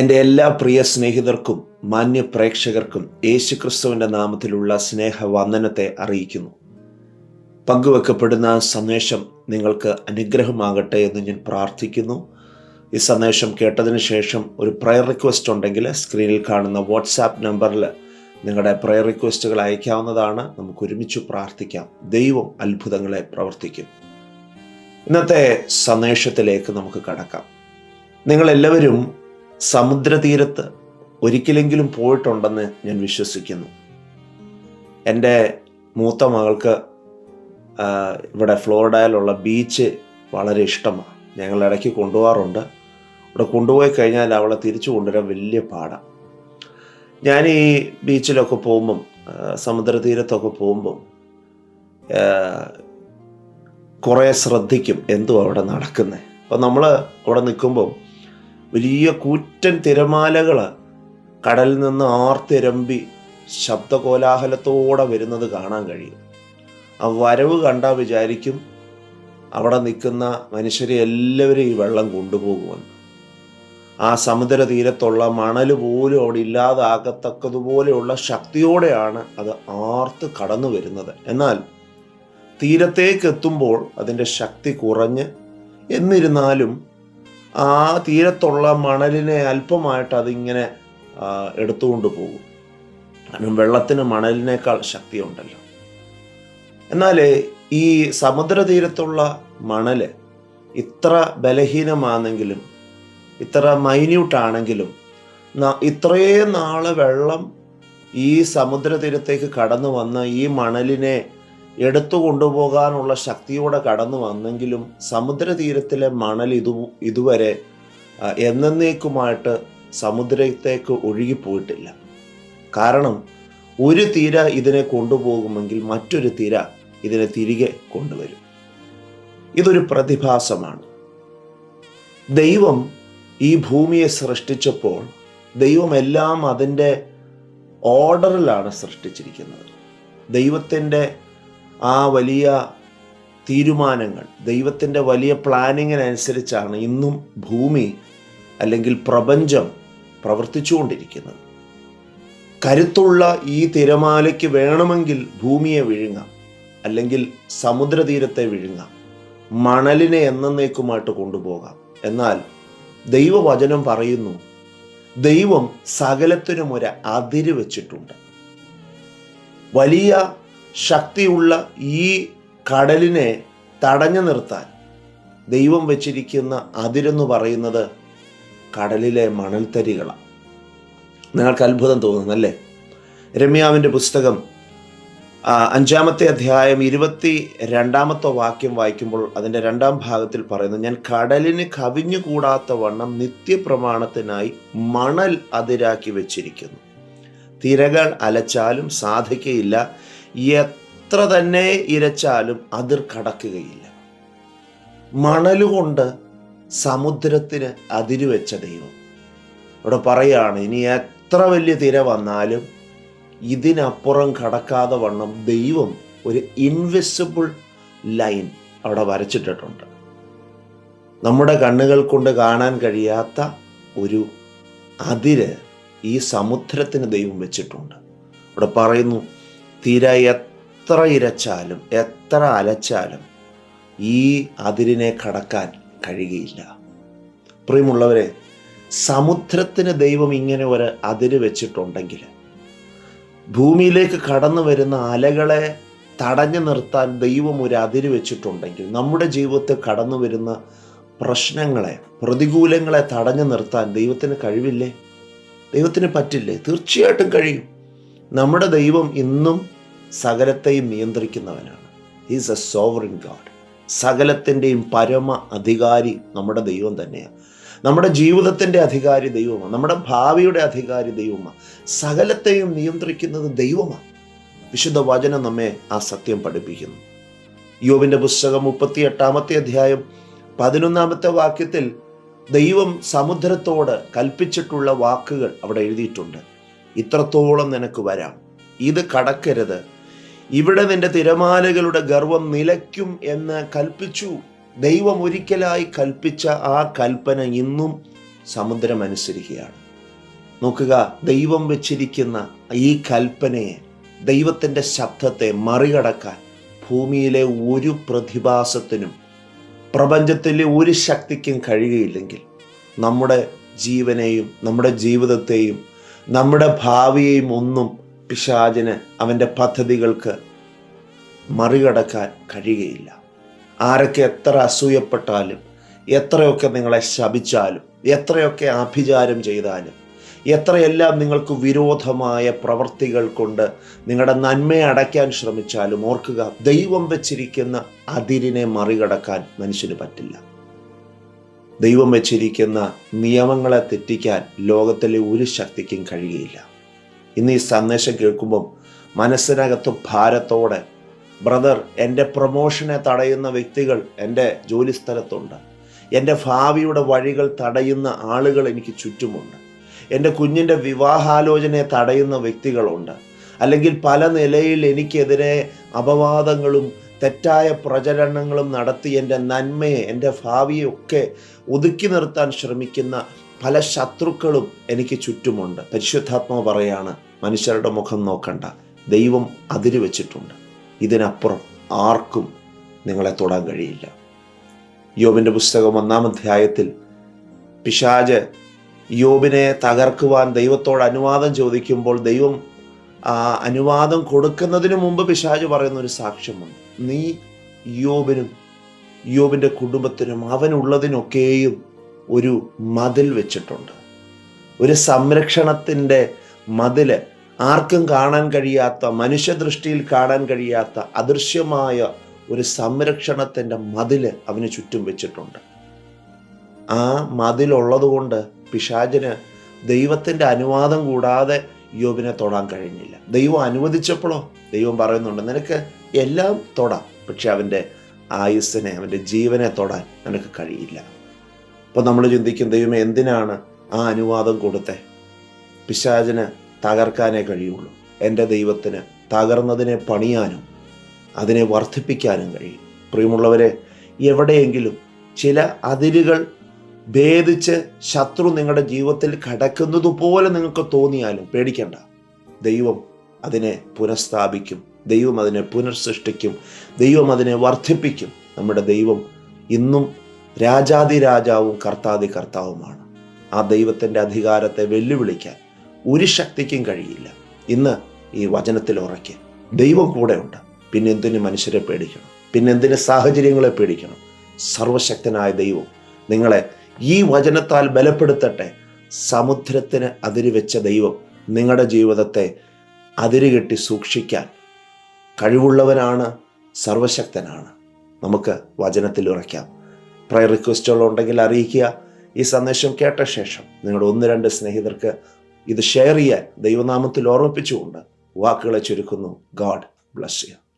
എന്റെ എല്ലാ പ്രിയ സ്നേഹിതർക്കും മാന്യ പ്രേക്ഷകർക്കും യേശുക്രിസ്തുവിന്റെ നാമത്തിലുള്ള സ്നേഹവന്ദനത്തെ അറിയിക്കുന്നു. പങ്കുവെക്കപ്പെടുന്ന സന്ദേശം നിങ്ങൾക്ക് അനുഗ്രഹമാകട്ടെ എന്ന് ഞാൻ പ്രാർത്ഥിക്കുന്നു. ഈ സന്ദേശം കേട്ടതിന് ശേഷം ഒരു പ്രയർ റിക്വസ്റ്റ് ഉണ്ടെങ്കിൽ സ്ക്രീനിൽ കാണുന്ന വാട്സാപ്പ് നമ്പറിൽ നിങ്ങളുടെ പ്രയർ റിക്വസ്റ്റുകൾ അയക്കാവുന്നതാണ്. നമുക്ക് ഒരുമിച്ച് പ്രാർത്ഥിക്കാം. ദൈവം അത്ഭുതങ്ങളെ പ്രവർത്തിക്കും. ഇന്നത്തെ സന്ദേശത്തിലേക്ക് നമുക്ക് കടക്കാം. നിങ്ങളെല്ലാവരും സമുദ്രതീരത്ത് ഒരിക്കലെങ്കിലും പോയിട്ടുണ്ടെന്ന് ഞാൻ വിശ്വസിക്കുന്നു. എന്റെ മൂത്ത മകൾക്ക് ഇവിടെ ഫ്ലോറിഡയിലുള്ള ബീച്ച് വളരെ ഇഷ്ടമാണ്. ഞങ്ങൾ ഇടയ്ക്ക് കൊണ്ടുപോകാറുണ്ട്. ഇവിടെ കൊണ്ടുപോയി കഴിഞ്ഞാൽ അവളെ തിരിച്ചു കൊണ്ടുവരാൻ വലിയ പാടാണ് ഞാൻ ഈ ബീച്ചിലൊക്കെ പോകുമ്പം സമുദ്രതീരത്തൊക്കെ പോകുമ്പം കുറേ ശ്രദ്ധിക്കും എന്തോ അവിടെ നടക്കുന്നത് അപ്പോൾ നമ്മൾ അവിടെ നിൽക്കുമ്പം വലിയ കൂറ്റൻ തിരമാലകൾ കടലിൽ നിന്ന് ആർത്തിരമ്പി ശബ്ദകോലാഹലത്തോടെ വരുന്നത് കാണാൻ കഴിയും. ആ വരവ് കണ്ടാൽ വിചാരിക്കും അവിടെ നിൽക്കുന്ന മനുഷ്യരെ എല്ലാവരും ഈ വെള്ളം കൊണ്ടുപോകുമെന്ന്. ആ സമുദ്ര തീരത്തുള്ള മണൽ പോലും അവിടെ ഇല്ലാതാകത്തക്കതുപോലെയുള്ള ശക്തിയോടെയാണ് അത് ആർത്ത് കടന്നു വരുന്നത്. എന്നാൽ തീരത്തേക്ക് എത്തുമ്പോൾ അതിന്റെ ശക്തി കുറഞ്ഞ് എന്നിരുന്നാലും ആ തീരത്തുള്ള മണലിനെ അല്പമായിട്ട് അതിങ്ങനെ എടുത്തുകൊണ്ട് പോകും. കാരണം വെള്ളത്തിന് മണലിനേക്കാൾ ശക്തിയുണ്ടല്ലോ. എന്നാൽ ഈ സമുദ്രതീരത്തുള്ള മണൽ ഇത്ര ബലഹീനമാണെങ്കിലും ഇത്ര മൈന്യൂട്ടാണെങ്കിലും ഇത്രയും നാളെ വെള്ളം ഈ സമുദ്രതീരത്തേക്ക് കടന്നു വന്ന് ഈ മണലിനെ എടുത്തു കൊണ്ടുപോകാനുള്ള ശക്തിയോടെ കടന്നു വന്നെങ്കിലും സമുദ്രതീരത്തിലെ മണൽ ഇതു ഇതുവരെ എന്നേക്കുമായിട്ട് സമുദ്രത്തേക്ക് ഒഴുകിപ്പോയിട്ടില്ല. കാരണം ഒരു തീര ഇതിനെ കൊണ്ടുപോകുമെങ്കിൽ മറ്റൊരു തീര ഇതിനെ തിരികെ കൊണ്ടുവരും. ഇതൊരു പ്രതിഭാസമാണ്. ദൈവം ഈ ഭൂമിയെ സൃഷ്ടിച്ചപ്പോൾ ദൈവം എല്ലാം അതിന്റെ ഓർഡറിലാണ് സൃഷ്ടിച്ചിരിക്കുന്നത്. ദൈവത്തിന്റെ ആ വലിയ തീരുമാനങ്ങൾ ദൈവത്തിന്റെ വലിയ പ്ലാനിങ്ങിനനുസരിച്ചാണ് ഇന്നും ഭൂമി അല്ലെങ്കിൽ പ്രപഞ്ചം പ്രവർത്തിച്ചുകൊണ്ടിരിക്കുന്നത്. കരുത്തുള്ള ഈ തിരമാലയ്ക്ക് വേണമെങ്കിൽ ഭൂമിയെ വിഴുങ്ങാം അല്ലെങ്കിൽ സമുദ്രതീരത്തെ വിഴുങ്ങാം മണലിനെ എന്നേക്കുമായിട്ട് കൊണ്ടുപോകാം. എന്നാൽ ദൈവവചനം പറയുന്നു ദൈവം സകലത്തിനും ഒരു അതിര് വെച്ചിട്ടുണ്ട്. വലിയ ശക്തിയുള്ള ഈ കടലിനെ തടഞ്ഞു നിർത്താൻ ദൈവം വെച്ചിരിക്കുന്ന അതിരെന്ന് പറയുന്നത് കടലിലെ മണൽത്തരികളാണ്. നിങ്ങൾക്ക് അത്ഭുതം തോന്നുന്നല്ലേ രമ്യാവിന്റെ പുസ്തകം അഞ്ചാമത്തെ അധ്യായം ഇരുപത്തി രണ്ടാമത്തെ വാക്യം വായിക്കുമ്പോൾ അതിന്റെ രണ്ടാം ഭാഗത്തിൽ പറയുന്നു ഞാൻ കടലിന് കവിഞ്ഞുകൂടാത്ത വണ്ണം നിത്യപ്രമാണത്തിനായി മണൽ അതിരാക്കി വെച്ചിരിക്കുന്നു. തിരകൾ അലച്ചാലും സാധിക്കയില്ല. എത്ര തന്നെ ഇരച്ചാലും അതിർ കടക്കുകയില്ല. മണലുകൊണ്ട് സമുദ്രത്തിന് അതിരുവെച്ച ദൈവം. ഇവിടെ പറയാണ് ഇനി എത്ര വലിയ തിര വന്നാലും ഇതിനപ്പുറം കടക്കാതെ വണ്ണം ദൈവം ഒരു ഇൻവിസിബിൾ ലൈൻ അവിടെ വരച്ചിട്ടിട്ടുണ്ട്. നമ്മുടെ കണ്ണുകൾ കൊണ്ട് കാണാൻ കഴിയാത്ത ഒരു അതിര് ഈ സമുദ്രത്തിന് ദൈവം വെച്ചിട്ടുണ്ട്. ഇവിടെ പറയുന്നു തിര എത്ര ഇരച്ചാലും എത്ര അലച്ചാലും ഈ അതിരിനെ കടക്കാൻ കഴിയുകയില്ല. പ്രിയമുള്ളവരെ സമുദ്രത്തിന് ദൈവം ഇങ്ങനെ ഒരു അതിര് വെച്ചിട്ടുണ്ടെങ്കിൽ ഭൂമിയിലേക്ക് കടന്നു വരുന്ന അലകളെ തടഞ്ഞു നിർത്താൻ ദൈവം ഒരു അതിര് വെച്ചിട്ടുണ്ടെങ്കിൽ നമ്മുടെ ജീവിതത്തിൽ കടന്നു വരുന്ന പ്രശ്നങ്ങളെ പ്രതികൂലങ്ങളെ തടഞ്ഞു നിർത്താൻ ദൈവത്തിന് കഴിവില്ലേ? ദൈവത്തിന് പറ്റില്ലേ? തീർച്ചയായിട്ടും കഴിയും. നമ്മുടെ ദൈവം ഇന്നും സകലത്തെയും നിയന്ത്രിക്കുന്നവനാണ്. ഈസ് എ സോവറിൻ ഗാഡ് സകലത്തിന്റെയും പരമ അധികാരി നമ്മുടെ ദൈവം തന്നെയാണ്. നമ്മുടെ ജീവിതത്തിന്റെ അധികാരി ദൈവമാണ്. നമ്മുടെ ഭാവിയുടെ അധികാരി ദൈവമാണ്. സകലത്തെയും നിയന്ത്രിക്കുന്നത് ദൈവമാണ്. വിശുദ്ധ വചനം നമ്മെ ആ സത്യം പഠിപ്പിക്കുന്നു. യോബിന്റെ പുസ്തകം മുപ്പത്തി എട്ടാമത്തെ അധ്യായം പതിനൊന്നാമത്തെ വാക്യത്തിൽ ദൈവം സമുദ്രത്തോട് കൽപ്പിച്ചിട്ടുള്ള വാക്കുകൾ അവിടെ എഴുതിയിട്ടുണ്ട്. ഇത്രത്തോളം നിനക്ക് വരാം. ഇത് കടക്കരുത്. ഇവിടെ നിന്റെ തിരമാലകളുടെ ഗർവം നിലയ്ക്കും എന്ന് കൽപ്പിച്ചു. ദൈവം ഒരിക്കലായി കൽപ്പിച്ച ആ കൽപ്പന ഇന്നും സമുദ്രം അനുസരിക്കുകയാണ് നോക്കുക ദൈവം വെച്ചിരിക്കുന്ന ഈ കൽപ്പനയെ ദൈവത്തിന്റെ ശബ്ദത്തെ മറികടക്കാൻ ഭൂമിയിലെ ഒരു പ്രതിഭാസത്തിനും പ്രപഞ്ചത്തിലെ ഒരു ശക്തിക്കും കഴിയുകയില്ലെങ്കിൽ നമ്മുടെ ജീവനെയും നമ്മുടെ ജീവിതത്തെയും നമ്മുടെ ഭാവിയെയും ഒന്നും പിശാചിന് അവന്റെ പദ്ധതികൾക്ക് മറികടക്കാൻ കഴിയുകയില്ല. ആരൊക്കെ എത്ര അസൂയപ്പെട്ടാലും എത്രയൊക്കെ നിങ്ങളെ ശപിച്ചാലും എത്രയൊക്കെ ആഭിചാരം ചെയ്താലും എത്രയെല്ലാം നിങ്ങൾക്ക് വിരോധമായ പ്രവർത്തികൾ കൊണ്ട് നിങ്ങളുടെ നന്മയെ അടയ്ക്കാൻ ശ്രമിച്ചാലും ഓർക്കുക ദൈവം വെച്ചിരിക്കുന്ന അതിരിനെ മറികടക്കാൻ മനുഷ്യന് പറ്റില്ല. ദൈവം വെച്ചിരിക്കുന്ന നിയമങ്ങളെ തെറ്റിക്കാൻ ലോകത്തിലെ ഒരു ശക്തിക്കും കഴിയുകയില്ല. ഇന്ന് ഈ സന്ദേശം കേൾക്കുമ്പം മനസ്സിനകത്ത് ഭാരത്തോടെ ബ്രദർ എന്റെ പ്രൊമോഷനെ തടയുന്ന വ്യക്തികൾ എന്റെ ജോലിസ്ഥലത്തുണ്ട്. എന്റെ ഭാവിയുടെ വഴികൾ തടയുന്ന ആളുകൾ എനിക്ക് ചുറ്റുമുണ്ട്. എന്റെ കുഞ്ഞിന്റെ വിവാഹാലോചനയെ തടയുന്ന വ്യക്തികളുണ്ട്. അല്ലെങ്കിൽ പല നിലയിൽ എനിക്കെതിരെ അപവാദങ്ങളും തെറ്റായ പ്രചരണങ്ങളും നടത്തി എന്റെ നന്മയെ എന്റെ ഭാവിയെ ഒക്കെ ഒതുക്കി നിർത്താൻ ശ്രമിക്കുന്ന പല ശത്രുക്കളും എനിക്ക് ചുറ്റുമുണ്ട്. പരിശുദ്ധാത്മാവ് പറയാണ് മനുഷ്യരുടെ മുഖം നോക്കണ്ട. ദൈവം അതിരി വെച്ചിട്ടുണ്ട്. ഇതിനപ്പുറം ആർക്കും നിങ്ങളെ തൊടാൻ കഴിയില്ല. യോബിന്റെ പുസ്തകം ഒന്നാം അധ്യായത്തിൽ പിശാജ് യോബിനെ തകർക്കുവാൻ ദൈവത്തോട് അനുവാദം ചോദിക്കുമ്പോൾ ദൈവം ആ അനുവാദം കൊടുക്കുന്നതിന് മുമ്പ് പിശാജ് പറയുന്ന ഒരു സാക്ഷ്യമുണ്ട്. നീ യോബിനും യോബിന്റെ കുടുംബത്തിനും അവനുള്ളതിനൊക്കെയും ഒരു മതിൽ വെച്ചിട്ടുണ്ട്. ഒരു സംരക്ഷണത്തിന്റെ മതിൽ ആർക്കും കാണാൻ കഴിയാത്ത മനുഷ്യദൃഷ്ടിയിൽ കാണാൻ കഴിയാത്ത അദൃശ്യമായ ഒരു സംരക്ഷണത്തിന്റെ മതിൽ അവന് ചുറ്റും വെച്ചിട്ടുണ്ട്. ആ മതിലുള്ളത് കൊണ്ട് പിശാചിന് ദൈവത്തിന്റെ അനുവാദം കൂടാതെ യോബിനെ തൊടാൻ കഴിഞ്ഞില്ല. ദൈവം അനുവദിച്ചപ്പോഴോ? ദൈവം പറയുന്നുണ്ട് നിനക്ക് എല്ലാം തൊടാം പക്ഷെ അവന്റെ ആയുസ്സിനെ അവന്റെ ജീവനെ തൊടാൻ നിനക്ക് കഴിയില്ല. അപ്പോൾ നമ്മൾ ചിന്തിക്കും ദൈവം എന്തിനാണ് ആ അനുവാദം കൊടുത്തേ? പിശാചിന് തകർക്കാനേ കഴിയുള്ളൂ. എന്റെ ദൈവത്തിന് തകർന്നതിനെ പണിയാനും അതിനെ വർദ്ധിപ്പിക്കാനും കഴിയും. പ്രിയമുള്ളവരെ എവിടെയെങ്കിലും ചില അതിരുകൾ ഭേദിച്ച് ശത്രു നിങ്ങളുടെ ജീവിതത്തിൽ കടക്കുന്നതുപോലെ നിങ്ങൾക്ക് തോന്നിയാലും പേടിക്കണ്ട. ദൈവം അതിനെ പുനഃസ്ഥാപിക്കും. ദൈവം അതിനെ പുനർസൃഷ്ടിക്കും ദൈവം അതിനെ വർദ്ധിപ്പിക്കും. നമ്മുടെ ദൈവം ഇന്നും രാജാതി രാജാവും കർത്താതി കർത്താവുമാണ്. ആ ദൈവത്തിന്റെ അധികാരത്തെ വെല്ലുവിളിക്കാൻ ഒരു ശക്തിക്കും കഴിയില്ല. ഇന്ന് ഈ വചനത്തിൽ ഉറയ്ക്ക് ദൈവം കൂടെയുണ്ട് ഉണ്ട്. പിന്നെ എന്തിന് മനുഷ്യരെ പേടിക്കണം? പിന്നെ എന്തിന് സാഹചര്യങ്ങളെ പേടിക്കണം? സർവശക്തനായ ദൈവം നിങ്ങളെ ഈ വചനത്താൽ ബലപ്പെടുത്തട്ടെ. സമുദ്രത്തിന് അതിര് വെച്ച ദൈവം നിങ്ങളുടെ ജീവിതത്തെ അതിരുകെട്ടി സൂക്ഷിക്കാൻ കഴിവുള്ളവനാണ് സർവശക്തനാണ്. നമുക്ക് വചനത്തിൽ ഉറയ്ക്കാം പ്രയർ റിക്വസ്റ്റുകൾ ഉണ്ടെങ്കിൽ അറിയിക്കുക. ഈ സന്ദേശം കേട്ട ശേഷം നിങ്ങളുടെ ഒന്ന് രണ്ട് സ്നേഹിതർക്ക് ഇത് ഷെയർ ചെയ്യാൻ ദൈവനാമത്തിൽ ഓർമ്മിപ്പിച്ചുകൊണ്ട് വാക്കുകളെ ചുരുക്കുന്നു. ഗാഡ് ബ്ലസ് ചെയ്യുക